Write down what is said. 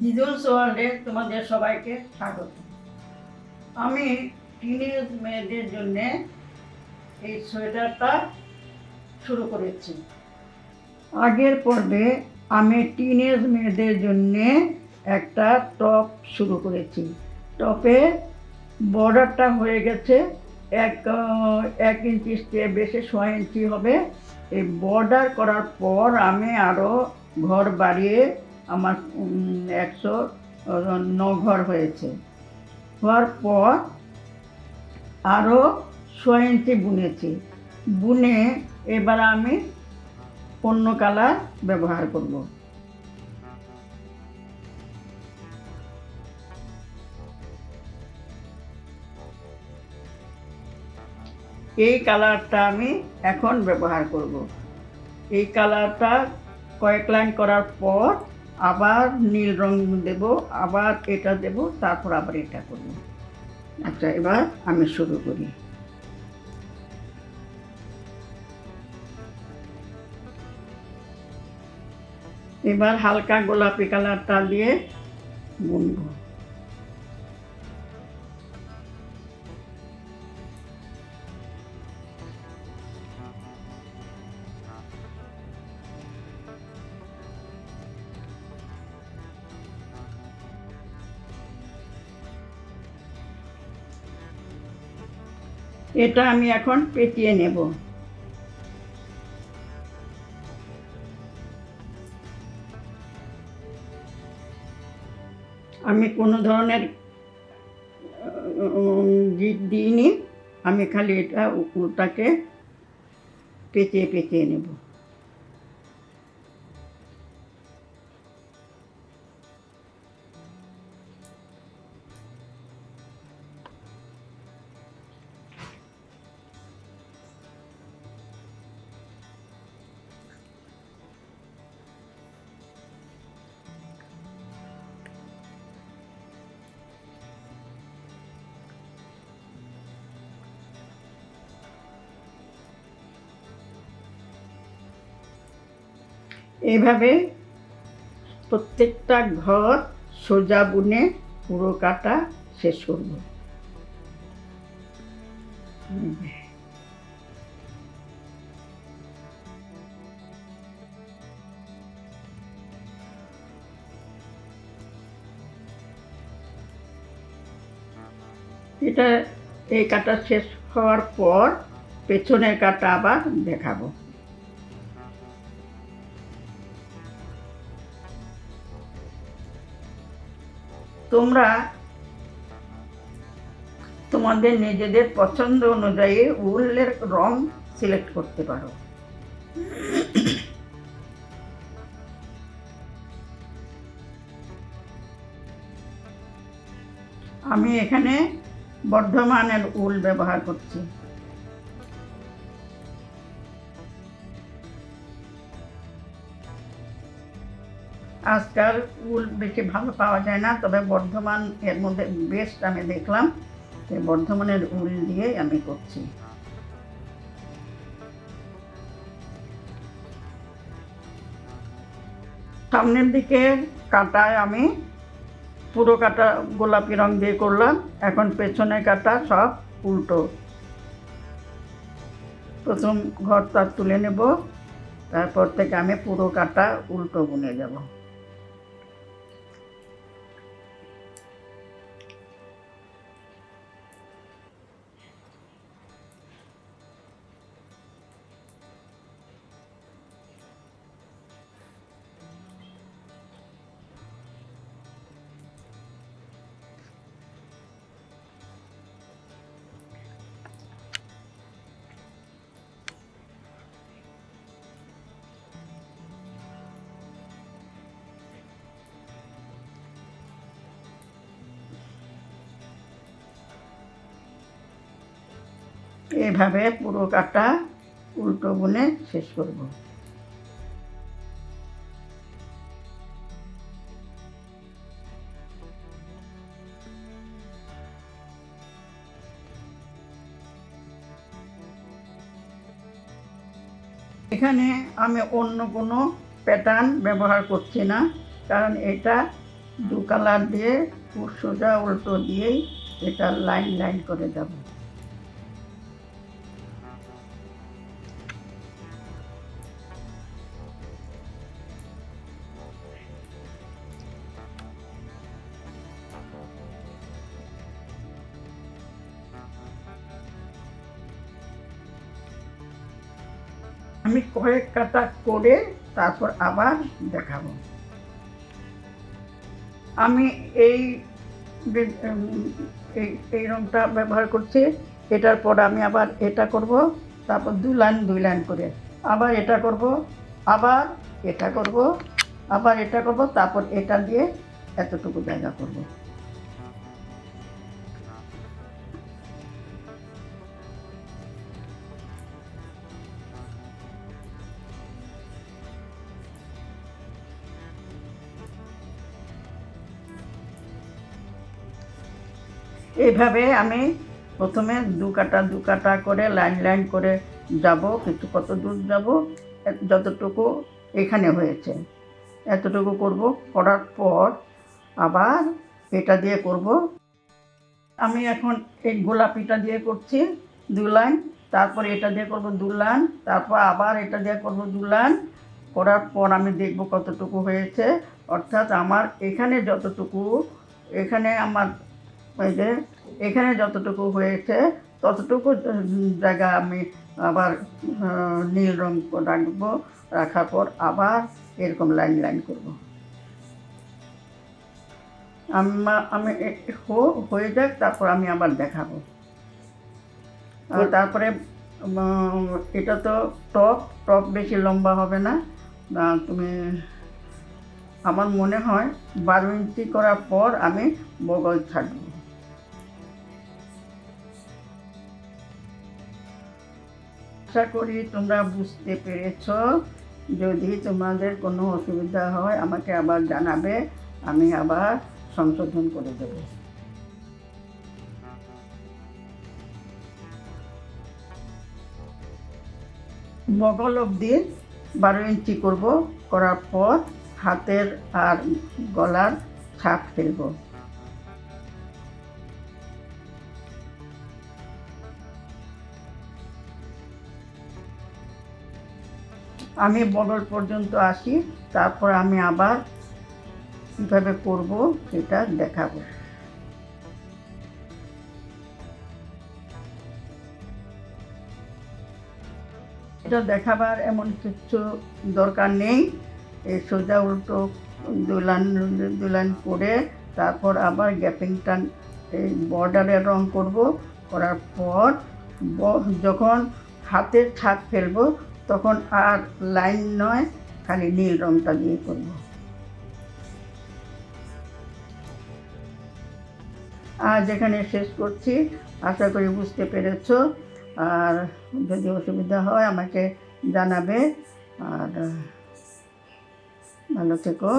দিদুলস ওয়ার্ল্ডে তোমাদের সবাইকে স্বাগত। আমি টিনেজ মেয়েদের জন্য এই সোয়েটারটা শুরু করেছি। আগের পর্বে আমি টিনেজ মেয়েদের জন্য একটা টপ শুরু করেছি। টপে বর্ডারটা হয়ে গেছে, এক এক ইঞ্চি চেয়ে বেশি ছ ইঞ্চি হবে। এই বর্ডার করার পর আমি আরও ঘর বাড়িয়ে আমার একশো ঘর হয়েছে। হওয়ার পর আরও ইঞ্চি বুনেছি। বুনে এবার আমি অন্য কালার ব্যবহার করব। এই কালারটা আমি এখন ব্যবহার করব। এই কালারটা কয়েক লাইন করার পর আবার নীল রং দেব, আবার এটা দেব, তারপর আবার এটা করব। আচ্ছা এবার আমি শুরু করি। এবার হালকা গোলাপি কালারটা দিয়ে বুনবো। এটা আমি এখন পেটিয়ে নেব। আমি কোনো ধরনের গিট দিইনি। আমি খালি এটা ওটাকে পেঁচিয়ে পেঁচিয়ে নেব। এইভাবে প্রত্যেকটা ঘর সোজা বুনে পুরো কাটা শেষ করব। এটা এই কাটা শেষ হওয়ার পর পেছনের কাটা আবার দেখাবো। তোমরা তোমাদের নিজেদের পছন্দ অনুযায়ী উলের রং সিলেক্ট করতে পারো। আমি এখানে বর্ধমানের উল ব্যবহার করছি। আজকাল উল বেশি ভালো পাওয়া যায় না, তবে বর্ধমান এর মধ্যে বেস্ট আমি দেখলাম বর্ধমানের উল দিয়ে আমি করছি। সামনের দিকে কাটায় আমি, পুরো কাটা গোলাপি রং দিয়ে করলাম, এখন পেছনে কাটা সব উল্টো। প্রথম ঘরটা তুলে নেব, তারপর থেকে আমি পুরো কাটা উল্টো বুনে যাব এইভাবে পুরো কাটা উল্টো বুনে শেষ করব। এখানে আমি অন্য কোনো প্যাটার্ন ব্যবহার করছি না, কারণ এটা দু কালার দিয়ে সোজা উল্টো দিয়েই এটা লাইন লাইন করে যাব। আমি কয়েক কাটা করে তারপর আবার দেখাবো। আমি এই এই রংটা ব্যবহার করছি, এটার পর আমি আবার এটা করব, তারপর দু লাইন, দুই লাইন করে। আবার এটা করব, আবার এটা করব, আবার এটা করব, তারপর এটা দিয়ে এতটুকু জায়গা করব। এইভাবে আমি প্রথমে দু কাটা দু কাটা করে লাইন লাইন করে যাব কিছু কত দূর যাব যতটুকু এখানে হয়েছে। এতটুকু করব, করার পর আবার এটা দিয়ে করব। আমি এখন এই গোলাপিটা দিয়ে করছি দু লাইন, তারপর এটা দিয়ে করব দু লাইন, তারপর আবার এটা দিয়ে করব দু লাইন। করার পর আমি দেখব কতটুকু হয়েছে। অর্থাৎ আমার এখানে যতটুকু, এখানে আমার এই যে এখানে যতটুকু হয়েছে ততটুকু জায়গা আমি আবার নীল রং রাখব রাখার পর আবার এরকম লাইন লাইন করব। আমা- হয়ে যাক তারপর আমি আবার দেখাবো। আর তারপরে এটা তো টপ টপ বেশি লম্বা হবে না। তুমি আমার মনে হয় বারো ইঞ্চি করার পর আমি বগল ছাড়বো। আশা করি তোমরা বুঝতে পেরেছ। যদি তোমাদের কোনো অসুবিধা হয়, আমাকে আবার জানাবে, আমি আবার সংশোধন করে দেবো। বগল অবধি বারো ইঞ্চি করব, করার পর হাতের আর গলার ছাপ ফেলব। আমি বগল পর্যন্ত আসি, তারপর আমি আবার কীভাবে করব সেটা দেখাবো। এটা দেখাবার এমন কিছু দরকার নেই। এই সোজা উল্টো দুলান দুলান করে তারপর আবার গ্যাপিংটা এই বর্ডারে রং করব। করার পর যখন হাতের ছাপ ফেলব তখন আর লাইন নয়, খালি নীল রংটা দিয়ে করব। আজ এখানে শেষ করছি। আশা করি বুঝতে পেরেছ। আর যদি অসুবিধা হয় আমাকে জানাবে। আর ভালো থেকো।